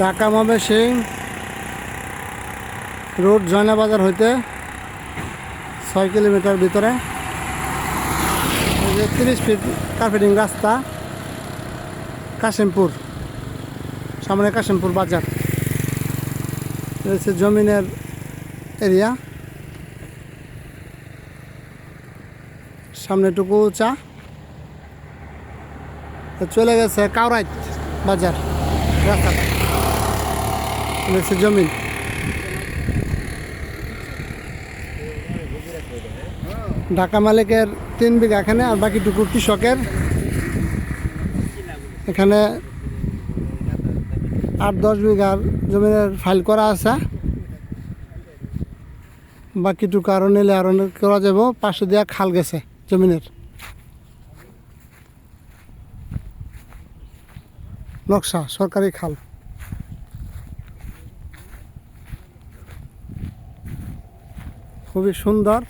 ঢাকা মাবে সিং রোড জয়না বাজার হইতে ছয় কিলোমিটার ভিতরে। তিরিশ ফিট কার্পেটিং রাস্তা, কাশিমপুর, সামনে কাশিমপুর বাজার। হচ্ছে জমিনের এরিয়া সামনেটুকু চা চলে গেছে কাউরাইট বাজার, রাস্তাটা। এটা জমিন। ঢাকা মালিকের তিন বিঘা এখানে, আর বাকিটুকু কৃষকের। এখানে আট দশ বিঘার জমিনের ফাইল করা আছে। বাকিটুকু আরও নিলে আরও করা যাব। পাশে দেওয়া খাল গেছে জমিনের। নকশা, সরকারি খাল। খুবই সুন্দর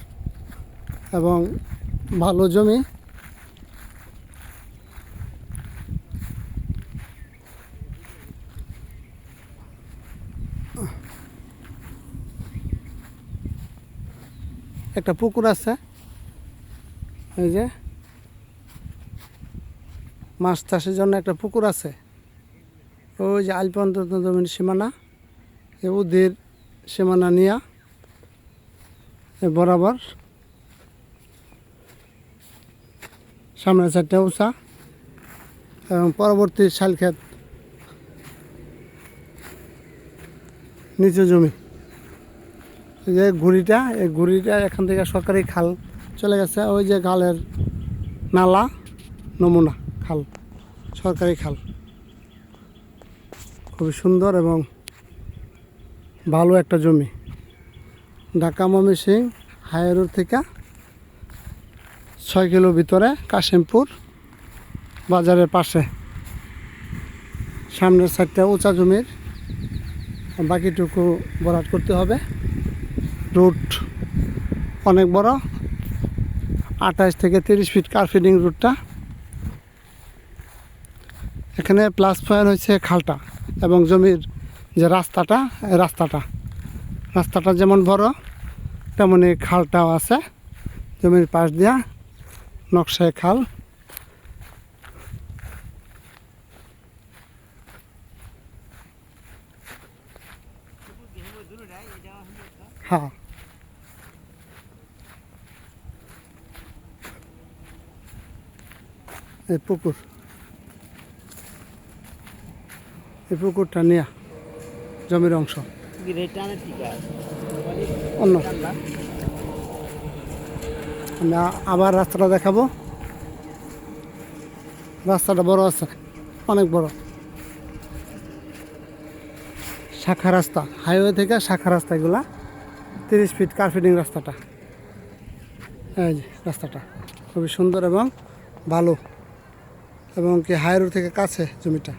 এবং ভালো জমি। একটা পুকুর আছে, এই যে মাছ চাষের জন্য একটা পুকুর আছে। ওই যে আলপন্ত জমির সীমানা এই উদির সীমানা নিয়া এ বরাবর। সামনে চারটে উঁচা এবং পরবর্তী শালক্ষেত নিচু জমি। যে ঘুড়িটা, এই ঘুড়িটা এখান থেকে সরকারি খাল চলে গেছে। ওই যে খালের নালা, নমুনা খাল, সরকারি খাল। খুবই সুন্দর এবং ভালো একটা জমি। ঢাকা ময়মনসিং হাই রোড থেকে ছয় কিলো ভিতরে কাশিমপুর বাজারের পাশে। সামনের সাইডটা উঁচা জমির। বাকিটুকু বরাদ করতে হবে। রুট অনেক বড়। আঠাশ থেকে তিরিশ ফিট কার ফিডিং রুটটা। এখানে প্লাস পয়েন্ট হচ্ছে খালটা এবং জমির যে রাস্তাটা রাস্তাটা। রাস্তাটা যেমন বড় তেমনই খালটাও আছে। জমির পাশ দিয়া নকশায় খাল। হ্যাঁ। এই পুকুর। এই পুকুরটা নেয়া জমির অংশ। অন্য। আমরা আবার রাস্তাটা দেখাবো। রাস্তাটা বড় আছে অনেক বড়। শাখা রাস্তা হাইওয়ে থেকে শাখা রাস্তা এগুলা। তিরিশ ফিট কার্পেটিং রাস্তাটা। এই যে রাস্তাটা খুবই সুন্দর এবং ভালো। এবং কি হাই রোড থেকে কাছে জমিটা।